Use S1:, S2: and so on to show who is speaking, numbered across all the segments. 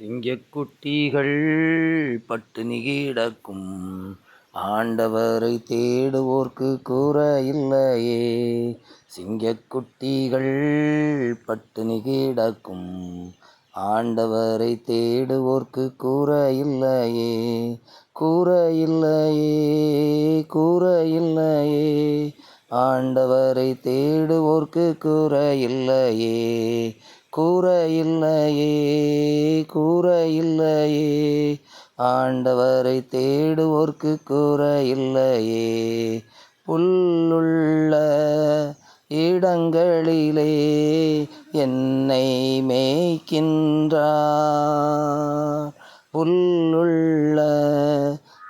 S1: சிங்கக்குட்டிகள் பட்டினி கிடக்கும் ஆண்டவரை தேடுவோர்க்கு கூற இல்லையே. சிங்கக்குட்டிகள் பட்டினி கிடக்கும் ஆண்டவரை தேடுவோர்க்கு கூற இல்லையே. கூற இல்லையே கூற இல்லையே. ஆண்டவரை தேடுவோர்க்கு கூற கூறையில்லையே கூறையில்லையே ஆண்டவரை தேடுவோர்க்கு கூற இல்லையே புல்லுள்ள இடங்களிலே என்னை மேய்க்கின்றார். புல்லுள்ள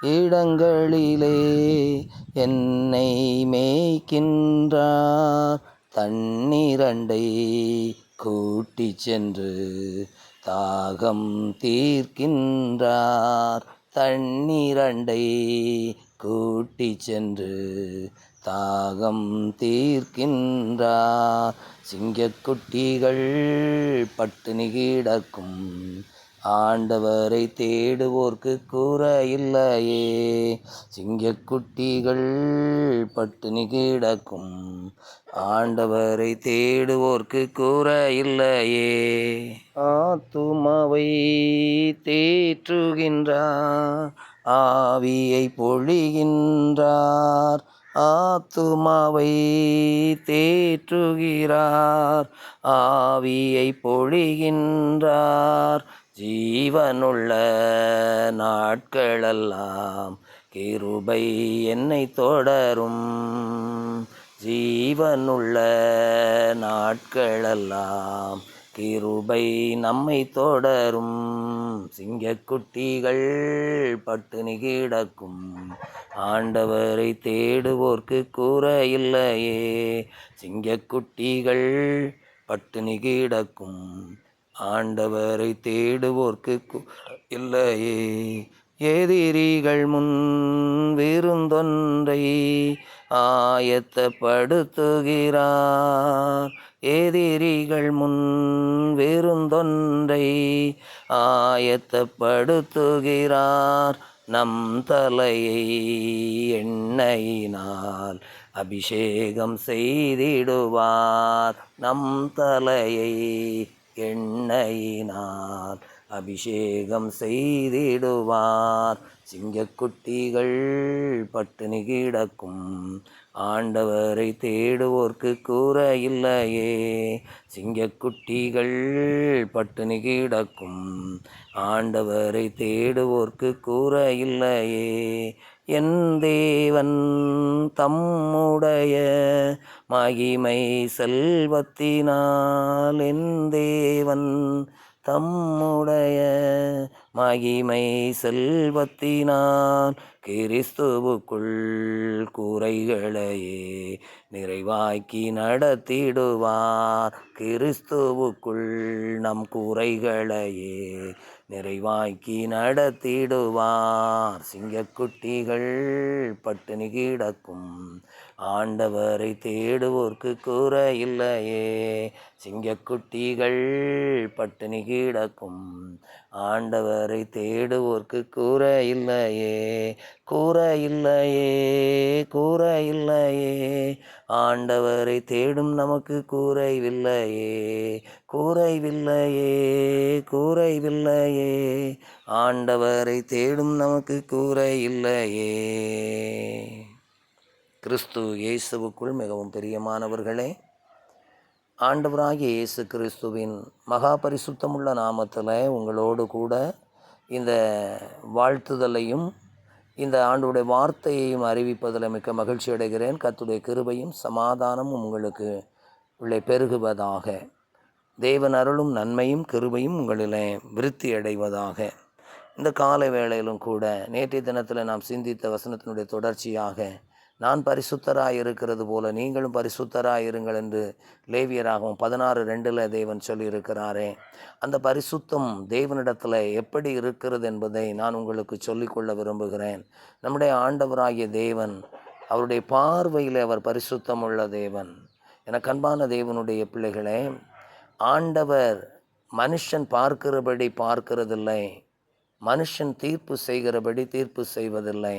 S1: இடங்களிலே என்னை மேய்க்கின்றார். தண்ணீரண்டை கூட்டி சென்று தாகம் தீர்க்கின்றார். தண்ணீரண்டை கூட்டி சென்று தாகம் தீர்க்கின்றார். சிங்கக்குட்டிகள் பட்டினி கிடக்கும் ஆண்டவரை தேடுவோர்க்கு கூற இல்லையே சிங்கக்குட்டிகள் பட்டினி கிடக்கும். ஆண்டவரை தேடுவோர்க்கு கூற இல்லையே ஆத்துமாவை தேற்றுகின்றார் ஆவியை பொழிகின்றார். ஆத்துமாவை தேற்றுகிறார் ஆவியை பொழிகின்றார். ஜீவனுள்ள நாட்களெல்லாம் கிருபை என்னை தொடரும். ஜீவனுள்ள நாட்களெல்லாம் கிருபை நம்மை தொடரும். சிங்கக்குட்டிகள் பட்டுனி கிடக்கும் ஆண்டவரை தேடுவோர்க்கு கூற இல்லையே சிங்கக்குட்டிகள் பட்டுனி கிடக்கும் ஆண்டவரை தேடுவோர்க்கு இல்லையே. எதிரிகள் முன் விருந்தொன்றை ஆயத்தப்படுத்துகிறார். எதிரிகள் முன் விருந்தொன்றை ஆயத்தப்படுத்துகிறார். நம் தலையை எண்ணெயினால் அபிஷேகம் செய்திடுவார். நம் தலையை எண்ணெயினால் அபிஷேகம் செய்திடுவார். சிங்கக்குட்டிகள் பட்டினி கிடக்கும். ஆண்டவரை தேடுவோர்க்கு கூற இல்லையே. சிங்கக்குட்டிகள் பட்டினி கிடக்கும். ஆண்டவரை தேடுவோர்க்கு கூற இல்லையே. என் தேவன் தம்முடைய மகிமை செல்வத்தினால். என் தேவன் தம்முடைய மகிமை செல்வத்தினால். கிறிஸ்துவுக்குள் குறைகளையே நிறைவாக்கி நடத்திடுவார். கிறிஸ்துவுக்குள் நம் குறைகளையே நிறைவாக்கி நடத்திடுவார். சிங்கக்குட்டிகள் பட்டினி கிடக்கும். ஆண்டவரை தேடுவோர்க்கு கூற இல்லையே. சிங்கக்குட்டிகள் பட்டினி கிடக்கும். ஆண்டவரை தேடுவோர்க்கு கூற இல்லையே. கூற இல்லையே. கூற இல்லையே. ஆண்டவரை தேடும் நமக்கு கூரைவில்லையே கூரைவில்லையே கூரைவில்லையே ஆண்டவரை தேடும் நமக்கு கூரை இல்லையே கிறிஸ்து இயேசுவுக்குள் மிகவும் பிரியமானவர்களே ஆண்டவராகிய இயேசு கிறிஸ்துவின் மகா பரிசுத்தமுள்ள நாமத்தில் உங்களோடு கூட இந்த வாழ்த்துதலையும் இந்த ஆண்டுடைய வார்த்தையையும் அறிவிப்பதில் மிக்க மகிழ்ச்சி அடைகிறேன். கத்துடைய கிருபையும் சமாதானமும் உங்களுக்கு உள்ளே பெருகுவதாக. தேவன் அருளும் நன்மையும் கிருபையும் உங்களிலே விருத்தி அடைவதாக. இந்த காலை வேளையிலும் கூட நேற்றைய தினத்தில் நாம் சிந்தித்த வசனத்தினுடைய தொடர்ச்சியாக நான் பரிசுத்தராக இருக்கிறது போல நீங்களும் பரிசுத்தராக இருங்கள் என்று லேவியராகவும் பதினாறு ரெண்டில் தேவன் சொல்லியிருக்கிறாரே. அந்த பரிசுத்தம் தேவனிடத்தில் எப்படி இருக்கிறது என்பதை நான் உங்களுக்கு சொல்லிக்கொள்ள விரும்புகிறேன். நம்முடைய ஆண்டவராகிய தேவன் அவருடைய பார்வையில் அவர் பரிசுத்தம் உள்ள தேவன். என கண்பான தேவனுடைய பிள்ளைகளே ஆண்டவர் மனுஷன் பார்க்கிறபடி பார்க்கிறதில்லை மனுஷன் தீர்ப்பு செய்கிறபடி தீர்ப்பு செய்வதில்லை.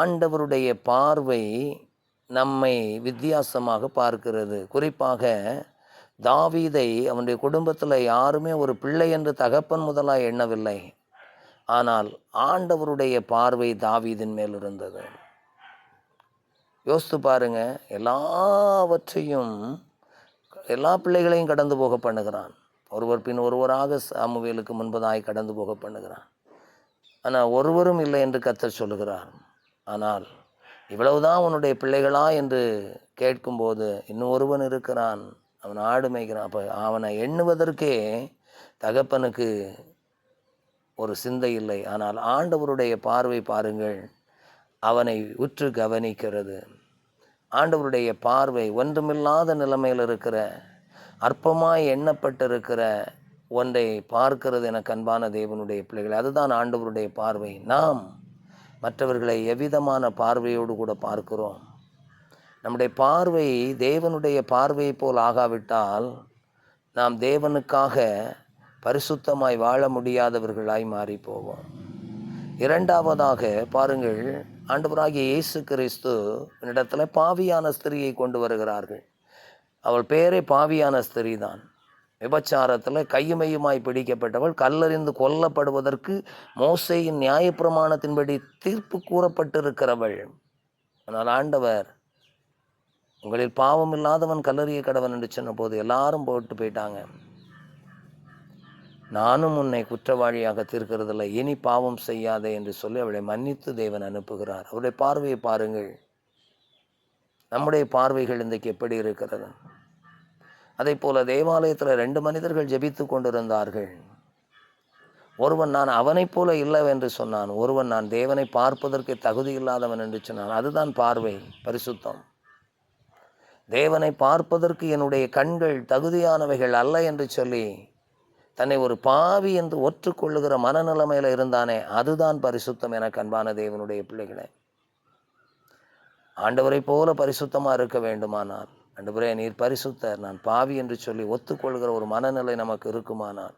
S1: ஆண்டவருடைய பார்வை நம்மை வித்தியாசமாக பார்க்கிறது. குறிப்பாக தாவீதை அவனுடைய குடும்பத்தில் யாருமே ஒரு பிள்ளை என்று தகப்பன் முதலாய் எண்ணவில்லை. ஆனால் ஆண்டவருடைய பார்வை தாவீதின் மேல் இருந்தது. யோசித்து பாருங்க எல்லாவற்றையும் எல்லா பிள்ளைகளையும் கடந்து போக பண்ணுகிறான். ஒருவர் பின் ஒருவராக சாமுவேலுக்கு முன்பதாய் கடந்து போக பண்ணுகிறான். ஆனால் ஒருவரும் இல்லை என்று கத்த சொல்லுகிறார். ஆனால் இவ்வளவுதான் உன்னுடைய பிள்ளைகளா என்று கேட்கும்போது இன்னும் ஒருவன் இருக்கிறான். அவன் ஆடு மேய்க்கிறான் அப்போ அவனை எண்ணுவதற்கே தகப்பனுக்கு ஒரு சிந்தை இல்லை. ஆனால் ஆண்டவருடைய பார்வை பாருங்கள். அவனை உற்று கவனிக்கிறது. ஆண்டவருடைய பார்வை ஒன்றுமில்லாத நிலைமையில் இருக்கிற அற்பமாய் எண்ணப்பட்டிருக்கிற ஒன்றை பார்க்கிறது என கண்பான தேவனுடைய பிள்ளைகள். அதுதான் ஆண்டவருடைய பார்வை. நாம் மற்றவர்களை எவ்விதமான பார்வையோடு கூட பார்க்கிறோம். நம்முடைய பார்வை தேவனுடைய பார்வையை போல் ஆகாவிட்டால் நாம் தேவனுக்காக பரிசுத்தமாய் வாழ முடியாதவர்களாய் மாறி போவோம் இரண்டாவதாக பாருங்கள் ஆண்டவராகிய இயேசு கிறிஸ்து இடத்துல பாவியான ஸ்திரியை கொண்டு வருகிறார்கள். அவள் பேரே பாவியான ஸ்திரீ தான் விபச்சாரத்தில் கையுமையுமாய் பிடிக்கப்பட்டவள் கல்லறிந்து கொல்லப்படுவதற்கு மோசையின் நியாயப்பிரமாணத்தின்படி தீர்ப்பு கூறப்பட்டிருக்கிறவள். ஆனால் ஆண்டவர் உங்களில் பாவம் இல்லாதவன் கல்லறிய கடவன் என்று சொன்னபோது எல்லாரும் போட்டு போயிட்டாங்க. நானும் உன்னை குற்றவாளியாக தீர்க்கிறதில்ல இனி பாவம் செய்யாதே என்று சொல்லி அவளை மன்னித்து தேவன் அனுப்புகிறார். அவருடைய பார்வையை பாருங்கள். நம்முடைய பார்வைகள் இன்றைக்கு எப்படி இருக்கிறது? அதை போல தேவாலயத்தில் ரெண்டு மனிதர்கள் ஜெபித்து கொண்டிருந்தார்கள். ஒருவன் நான் அவனைப் போல இல்லவென்று சொன்னான் ஒருவன் நான் தேவனை பார்ப்பதற்கு தகுதி இல்லாதவன் என்று சொன்னான். அதுதான் பார்வை பரிசுத்தம். தேவனை பார்ப்பதற்கு என்னுடைய கண்கள் தகுதியானவைகள் அல்ல என்று சொல்லி தன்னை ஒரு பாவி என்று ஒற்றுக்கொள்ளுகிற மனநிலைமையில் இருந்தானே அதுதான் பரிசுத்தம் என கண்பான தேவனுடைய பிள்ளைகளே. ஆண்டவரை போல பரிசுத்தமாக இருக்க வேண்டுமானால் ஆண்டவரே நீர் பரிசுத்தர். நான் பாவி என்று சொல்லி ஒத்துக்கொள்கிற ஒரு மனநிலை நமக்கு இருக்குமானால்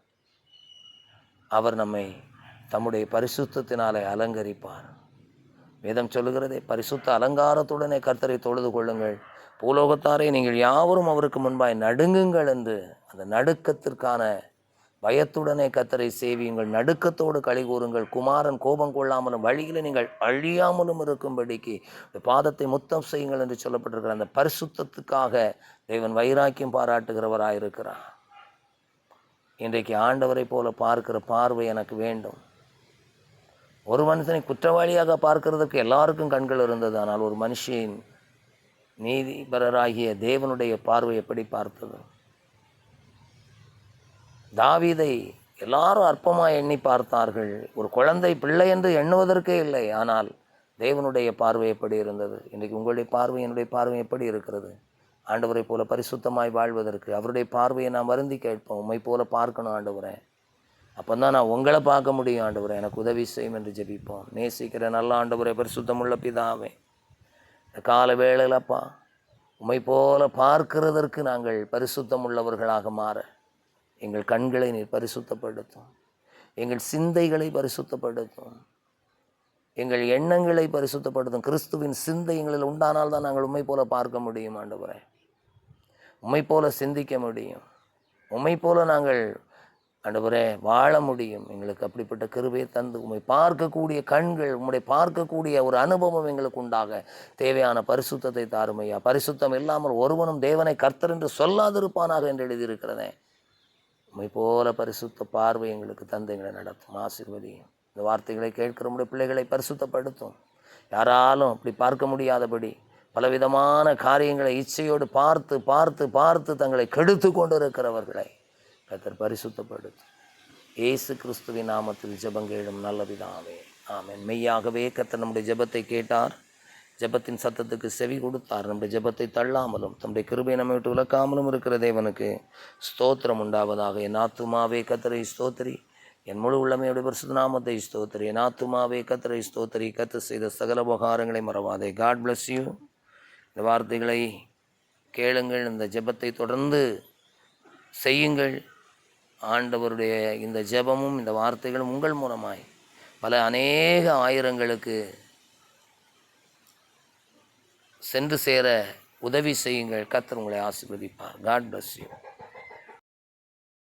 S1: அவர் நம்மை தம்முடைய பரிசுத்தத்தினாலே அலங்கரிப்பார். வேதம் சொல்லுகிறதே பரிசுத்த அலங்காரத்துடனே கர்த்தரை தொழுது கொள்ளுங்கள். பூலோகத்தாரே நீங்கள் யாவரும் அவருக்கு முன்பாய் நடுங்குங்கள் என்று அந்த நடுக்கத்திற்கான பயத்துடனே கத்தரை சேவியுங்கள். நடுக்கத்தோடு களி கூறுங்கள். குமாரன் கோபம் கொள்ளாமலும் வழியில் நீங்கள் அழியாமலும் இருக்கும்படிக்கு இந்த பாதத்தை முத்தம் செய்யுங்கள் என்று சொல்லப்பட்டிருக்கிற அந்த பரிசுத்தத்துக்காக தேவன் வைராக்கியம் பாராட்டுகிறவராயிருக்கிறார் இன்றைக்கு ஆண்டவரை போல பார்க்கிற பார்வை எனக்கு வேண்டும். ஒரு மனுஷனை குற்றவாளியாக பார்க்கிறதுக்கு எல்லாருக்கும் கண்கள் இருந்தது. ஆனால் ஒரு மனுஷன் நீதிபரராகிய தேவனுடைய பார்வை எப்படி பார்த்தது? தாவீதை எல்லாரும் அற்பமாக எண்ணி பார்த்தார்கள். ஒரு குழந்தை பிள்ளை என்று எண்ணுவதற்கே இல்லை. ஆனால் தேவனுடைய பார்வை எப்படி இருந்தது? இன்றைக்கு உங்களுடைய பார்வை என்னுடைய பார்வை எப்படி இருக்கிறது? ஆண்டவரை போல பரிசுத்தமாய் வாழ்வதற்கு அவருடைய பார்வையை நான் வருந்தி கேட்போம். உண்மை போல பார்க்கணும் ஆண்டவரே. அப்போ தான் நான் உங்களை பார்க்க முடியும் ஆண்டவரே. எனக்கு உதவி செய்யும் என்று ஜெபிப்போம். நேசிக்கிற நல்ல ஆண்டவரை பரிசுத்தமுள்ள பிதாவே. இந்த கால வேளையிலப்பா உம்மை போல பார்க்கிறதற்கு நாங்கள் பரிசுத்தம் உள்ளவர்களாக மாற எங்கள் கண்களை நீர் பரிசுத்தப்படுத்தும். எங்கள் சிந்தைகளை பரிசுத்தப்படுத்தும். எங்கள் எண்ணங்களை பரிசுத்தப்படுத்தும். கிறிஸ்துவின் சிந்தை எங்களில் உண்டானால் தான் நாங்கள் உண்மை போல பார்க்க முடியும் ஆண்டவரே. உண்மை போல சிந்திக்க முடியும். உண்மை போல நாங்கள் ஆண்டவரே வாழ முடியும். எங்களுக்கு அப்படிப்பட்ட கிருபையை தந்து உண்மை பார்க்கக்கூடிய கண்கள் உம்முடைய பார்க்கக்கூடிய ஒரு அனுபவம் எங்களுக்கு உண்டாக. தேவையான பரிசுத்தத்தை தாருமையா. பரிசுத்தம் இல்லாமல் ஒருவனும் தேவனை கர்த்தர் என்று சொல்லாதிருப்பானாக என்று எழுதியிருக்கிறதே. உண்மை போல பரிசுத்த பார்வை எங்களுக்கு தந்தைங்களை நடத்தும் ஆசிர்வதியும். இந்த வார்த்தைகளை கேட்கிற நம்முடைய பிள்ளைகளை பரிசுத்தப்படுத்தும். யாராலும் அப்படி பார்க்க முடியாதபடி பலவிதமான காரியங்களை இச்சையோடு பார்த்து பார்த்து பார்த்து தங்களை கெடுத்து கொண்டிருக்கிறவர்களை கத்தர் பரிசுத்தப்படுத்தும். இயேசு கிறிஸ்துவின் நாமத்தில் ஜபங்கேடும் நல்ல பிதாவே. ஆமென். மெய்யாகவே கத்தர் நம்முடைய ஜெபத்தை கேட்டார். ஜெபத்தின் சத்தத்துக்கு செவி கொடுத்தார். நம்முடைய ஜெபத்தை தள்ளாமலும் தம்முடைய கிருபை நம்மை விட்டு விளக்காமலும் இருக்கிற தேவனுக்கு ஸ்தோத்திரம் உண்டாவதாக. என் ஆத்துமாவே கத்தரை ஸ்தோத்திரி. என் முழு உள்ளமையுடைய பரிசுத்த நாமத்தை ஸ்தோத்திரி. என் ஆத்துமாவே கத்தரை ஸ்தோத்திரி. கத்து செய்த சகல உபகாரங்களை மறவாதே. காட் பிளஸ் யூ இந்த வார்த்தைகளை கேளுங்கள். இந்த ஜெபத்தை தொடர்ந்து செய்யுங்கள். ஆண்டவருடைய இந்த ஜெபமும் இந்த வார்த்தைகளும் உங்கள் மூலமாய் பல அநேக ஆயிரங்களுக்கு சென்று சேர உதவி செய்யுங்கள். கத்தர் உங்களை ஆசீர்வதிப்பார். God bless you